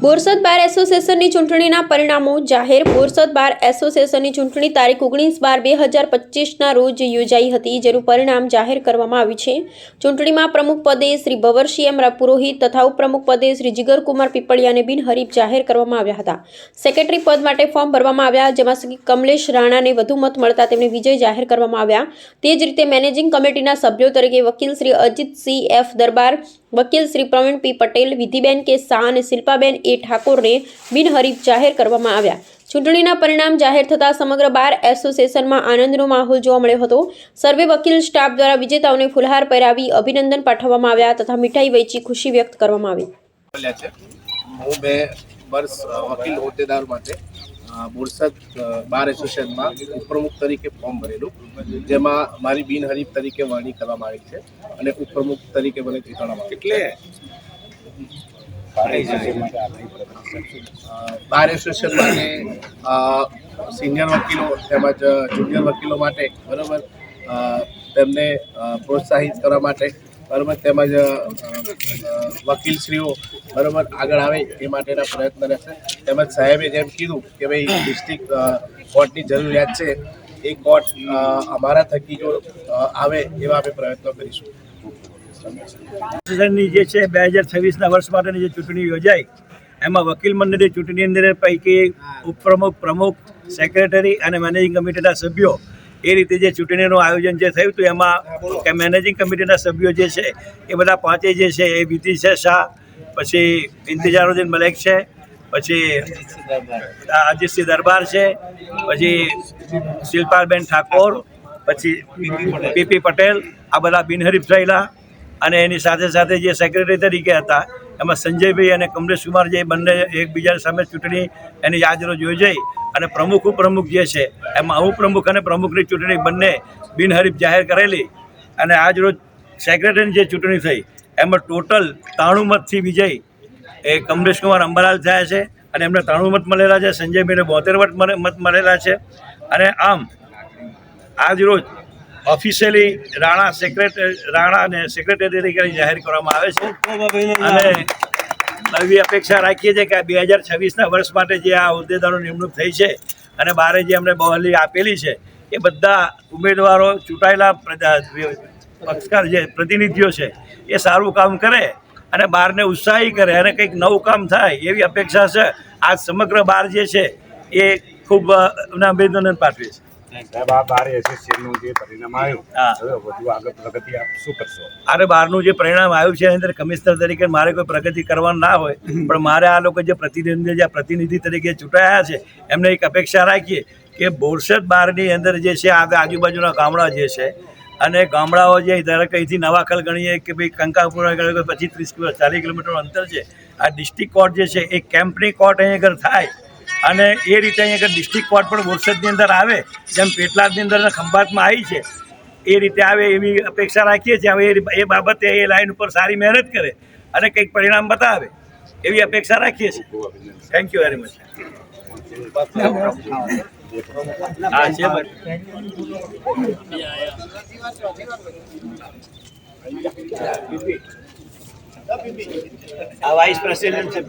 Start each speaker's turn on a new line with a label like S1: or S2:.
S1: બોરસદ બાર એસોસિએશનની ચૂંટણીના પરિણામો જાહેર. બોરસદ બાર એસોસિએશનની ચૂંટણી તારીખ ઓગણીસ બાર બે હજાર પચીસના રોજ યોજાઈ હતી, જેનું પરિણામ જાહેર કરવામાં આવ્યું છે. ચૂંટણીમાં પ્રમુખ પદે શ્રી ભવરસિંહ એમ પુરોહિત તથા ઉપપ્રમુખ પદે શ્રી જીગરકુમાર પીપળિયાને બિનહરીફ જાહેર કરવામાં આવ્યા હતા. સેક્રેટરી પદ માટે ફોર્મ ભરવામાં આવ્યા, જેમાં શ્રી કમલેશ રાણાને વધુ મત મળતા તેમને વિજય જાહેર કરવામાં આવ્યા. તે જ રીતે મેનેજિંગ કમિટીના સભ્યો તરીકે વકીલ શ્રી અજીતસિંહ એફ દરબાર વકીલ શ્રી પ્રવીણ પી પટેલ, વિધિબેન કે શાહ અને શિલ્પાબેન એ ઠાકોરને બિનહરીફ જાહેર કરવામાં આવ્યા. ચૂંટણીના પરિણામ જાહેર થતાં સમગ્ર બાર એસોસિએશનમાં આનંદનો માહોલ જોવા મળ્યો હતો. સર્વે વકીલ સ્ટાફ દ્વારા વિજેતાઓને ફુલહાર પહેરાવી અભિનંદન પાઠવવામાં આવ્યા તથા મીઠાઈ વહેંચી ખુશી વ્યક્ત કરવામાં આવી.
S2: હું બે વર્ષ વકીલ હોદ્દેદાર માટે બોરસદ બાર એસોસિએશનમાં ઉપપ્રમુખ તરીકે ફોર્મ ભરેલું. જેમાં મારી બિનહરીફ તરીકે વરણી કરવામાં આવી છે અને ઉપપ્રમુખ તરીકે મને ચૂંટવામાં એટલે બાર એસોસિએશન માટે સિનિયર વકીલો તેમજ જુનિયર વકીલો માટે બરાબર તેમને પ્રોત્સાહિત કરવા માટે બરાબર? તેમજ વકીલશ્રીઓ બરાબર આગળ આવે એ માટેના પ્રયત્ન રહેશે. તેમજ સાહેબે જેમ કીધું કે ભાઈ, ડિસ્ટ્રિક્ટ કોર્ટની જરૂરિયાત છે. એ કોર્ટ અમારા થકી જો આવે એવા અમે પ્રયત્નો કરીશું.
S3: એસોસિએશનની જે છે, બે હજાર છવ્વીસના વર્ષ માટેની જે ચૂંટણી યોજાઈ, એમાં વકીલ મંડળની ચૂંટણી અંદર પૈકી ઉપપ્રમુખ, પ્રમુખ, સેક્રેટરી અને મેનેજિંગ કમિટીના સભ્યો એ રીતે જે ચૂંટણીનું આયોજન જે થયું હતું એમાં કે મેનેજિંગ કમિટીના સભ્યો જે છે એ બધા પાંચે જે છે એ વિધિ છે શાહ પછી ઇન્તિજારુદ્દીન મલેક છે પછી અજીતસિંહ દરબાર છે પછી શિલ્પાલબેન ઠાકોર પછી પીપી પટેલ આ બધા બિનહરીફ થયેલા અને એની સાથે સાથે જે સેક્રેટરી તરીકે હતા એમાં સંજયભાઈ અને કમલેશ કુમાર જે બંને એકબીજા સામે ચૂંટણી એની આજરોજ યોજાઈ અને પ્રમુખ, ઉપપ્રમુખ જે છે, એમાં ઉપપ્રમુખ અને પ્રમુખની ચૂંટણી બંને બિનહરીફ જાહેર કરેલી અને આજરોજ સેક્રેટરીની જે ચૂંટણી થઈ, એમાં ટોટલ ત્રાણું મતથી વિજય એ કમલેશ કુમાર અંબાલાલ થયા છે અને એમને ત્રાણું મત મળેલા છે, સંજયભાઈને બોતેર મત મળે- મત મળેલા છે અને આમ આજરોજ ઓફિશિયલી રાણા સેક્રેટરી રાણાને સેક્રેટરી તરીકે જાહેર કરવામાં આવે છે. અને એવી અપેક્ષા રાખીએ છીએ કે બે હજાર છવ્વીસના વર્ષ માટે જે આ હોદ્દેદારો નિમણૂક થઈ છે અને બારે જે અમને બહાલી આપેલી છે, એ બધા ઉમેદવારો, ચૂંટાયેલા પક્ષકાર જે પ્રતિનિધિઓ છે, એ સારું કામ કરે અને બારને ઉત્સાહી કરે અને કંઈક નવું કામ થાય એવી અપેક્ષા છે. આ સમગ્ર બાર જે છે, એ ખૂબ એમને અભિનંદન પાઠવે છે
S4: સાહેબ આ બાર એસોસિએશનનું જે પરિણામ આવ્યું વધુ આગળ પ્રગતિ આપ શું કરશો?
S3: અરે બહારનું જે પરિણામ આવ્યું છે એની અંદર કમિશનર તરીકે મારે કોઈ પ્રગતિ કરવાનું ના હોય પણ મારે આ લોકો જે પ્રતિનિધિ જે પ્રતિનિધિ તરીકે ચૂંટાયા છે એમને એક અપેક્ષા રાખીએ કે બોરસદ બારની અંદર જે છે આજુબાજુના ગામડા જે છે અને ગામડાઓ જે ધારો કે અહીંથી નવાખલ ગણીએ કે ભાઈ કંકાપુર ગણીએ ત્રીસ કિલો ચાલીસ કિલોમીટર અંતર છે આ ડિસ્ટ્રિક્ટ કોર્ટ જે છે એ કેમ્પની કોર્ટ અહીં આગળ થાય અને એ રીતે અહીં આગળ ડિસ્ટ્રિક્ટ કોર્ટ પણ બોરસદની અંદર આવે જેમ પેટલાદની અંદર અને ખંભાતમાં આવી છે એ રીતે આવે એવી અપેક્ષા રાખીએ છીએ. હવે એ- એ બાબતે એ લાઈન ઉપર સારી મહેનત કરે અને કંઈક પરિણામ બતાવે એવી અપેક્ષા રાખીએ છીએ. થેન્ક યુ વેરી મચ હા છે આ વાઇસ પ્રેસિડેન્ટ છે